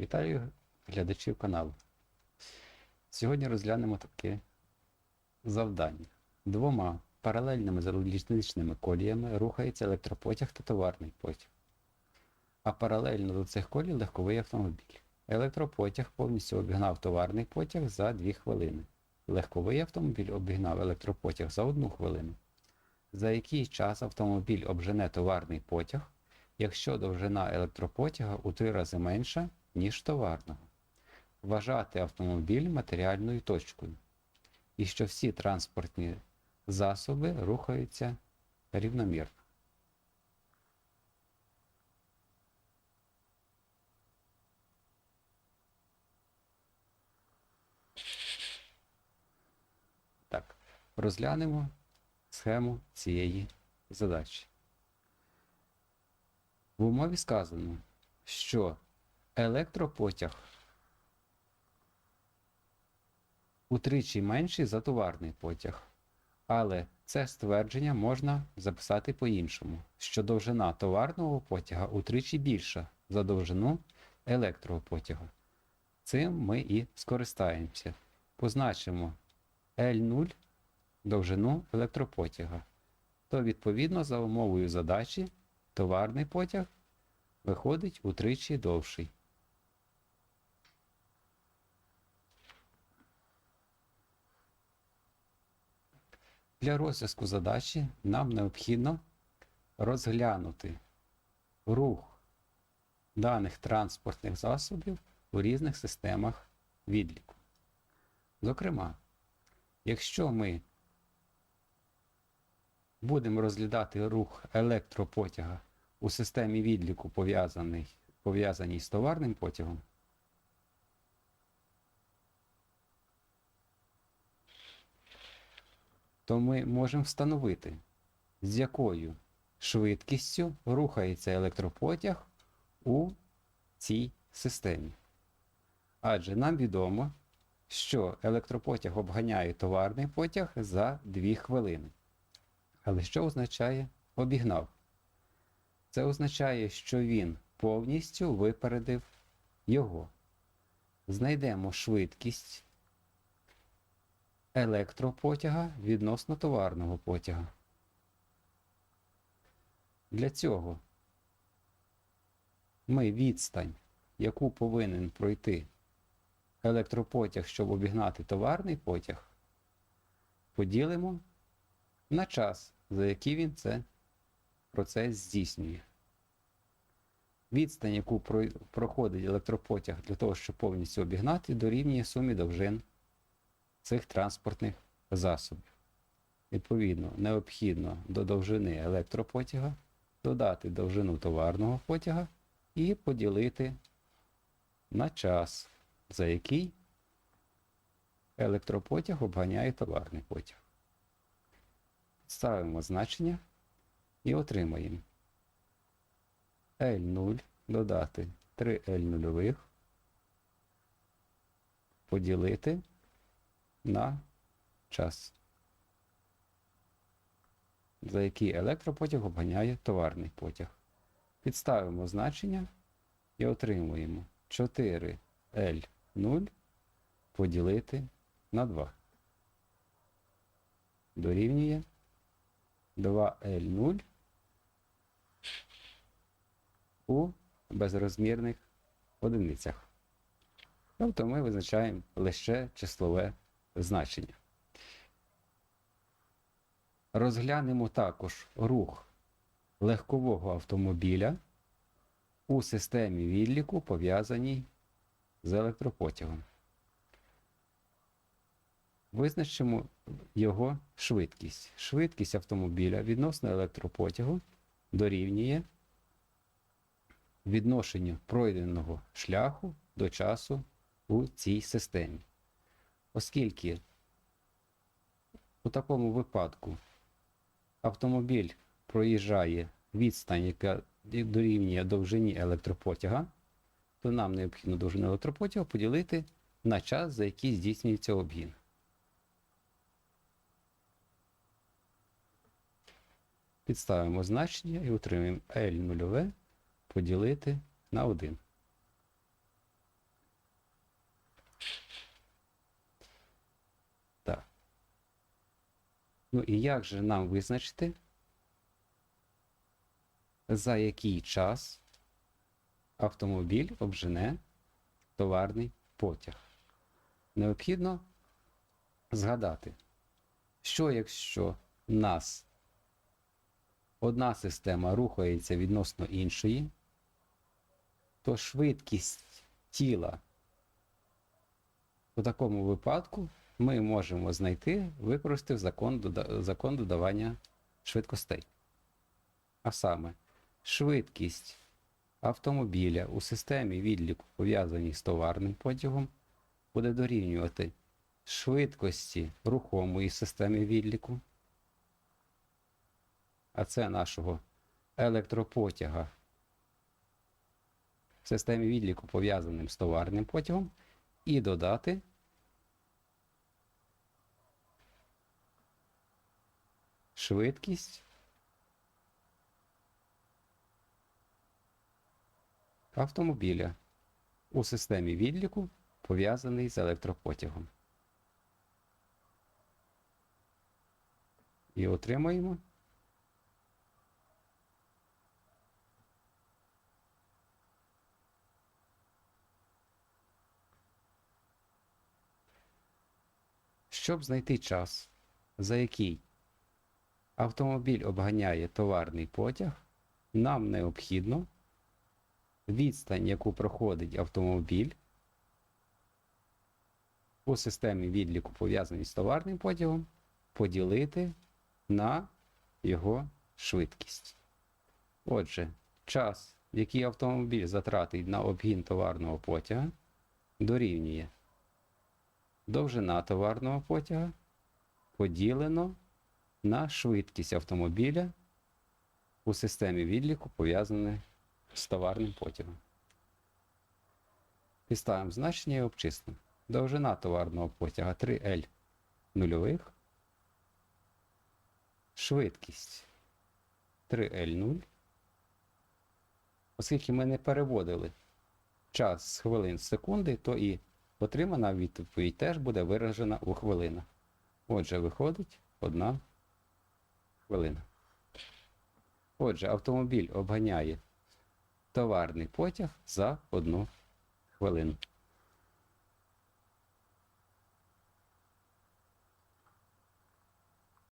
Вітаю глядачів каналу. Сьогодні розглянемо таке завдання. Двома паралельними залізничними коліями рухається електропотяг та товарний потяг. А паралельно до цих колій легковий автомобіль. Електропотяг повністю обігнав товарний потяг за 2 хвилини. Легковий автомобіль обігнав електропотяг за 1 хвилину. За який час автомобіль обжене товарний потяг, якщо довжина електропотяга у 3 рази менша, ніж товарного. Вважати автомобіль матеріальною точкою. І що всі транспортні засоби рухаються рівномірно. Так, розглянемо схему цієї задачі. В умові сказано, що електропотяг утричі менший за товарний потяг. Але це ствердження можна записати по-іншому, що довжина товарного потяга утричі більша за довжину електропотяга. Цим ми і скористаємося. Позначимо L0 довжину електропотяга. То відповідно за умовою задачі товарний потяг виходить утричі довший. Для розв'язку задачі нам необхідно розглянути рух даних транспортних засобів у різних системах відліку. Зокрема, якщо ми будемо розглядати рух електропотяга у системі відліку, пов'язаній з товарним потягом, то ми можемо встановити, з якою швидкістю рухається електропотяг у цій системі. Адже нам відомо, що електропотяг обганяє товарний потяг за 2 хвилини. Але що означає обігнав? Це означає, що він повністю випередив його. Знайдемо швидкість електропотяга відносно товарного потяга. Для цього ми відстань, яку повинен пройти електропотяг, щоб обігнати товарний потяг, поділимо на час, за який він це процес здійснює. Відстань, яку проходить електропотяг для того, щоб повністю обігнати, дорівнює сумі довжин цих транспортних засобів. Відповідно, необхідно до довжини електропотяга додати довжину товарного потяга і поділити на час, за який електропотяг обганяє товарний потяг. Ставимо значення і отримаємо L0 додати 3L нульових поділити на час, за який електропотяг обганяє товарний потяг. Підставимо значення і отримуємо 4L0 поділити на 2. Дорівнює 2L0 у безрозмірних одиницях. Тобто ми визначаємо лише числове значення. Розглянемо також рух легкового автомобіля у системі відліку, пов'язаній з електропотягом. Визначимо його швидкість. Швидкість автомобіля відносно електропотягу дорівнює відношенню пройденого шляху до часу у цій системі. Оскільки у такому випадку автомобіль проїжджає відстань, яка дорівнює довжині електропотяга, то нам необхідно довжину електропотяга поділити на час, за який здійснюється обгін. Підставимо значення і отримаємо L0 поділити на 1. Ну і як же нам визначити, за який час автомобіль обжене товарний потяг? Необхідно згадати, що якщо нас одна система рухається відносно іншої, то швидкість тіла у такому випадку ми можемо знайти, використати закон, закон додавання швидкостей. А саме, швидкість автомобіля у системі відліку, пов'язаній з товарним потягом, буде дорівнювати швидкості рухомої системи відліку, а це нашого електропотяга в системі відліку, пов'язаним з товарним потягом, і додати швидкість автомобіля у системі відліку, пов'язаний з електропотягом. І отримаємо Щоб знайти час, за який автомобіль обганяє товарний потяг, нам необхідно відстань, яку проходить автомобіль у системі відліку, пов'язаній з товарним потягом, поділити на його швидкість. Отже, час, який автомобіль затратить на обгін товарного потяга, дорівнює довжина товарного потяга поділено на швидкість автомобіля у системі відліку, пов'язаної з товарним потягом. Підставимо значення і обчислимо. Довжина товарного потяга 3L нульових. Швидкість 3L0. Оскільки ми не переводили час з хвилин в секунди, то і отримана відповідь теж буде виражена у хвилинах. Отже, виходить одна хвилина. Отже, автомобіль обганяє товарний потяг за одну хвилину.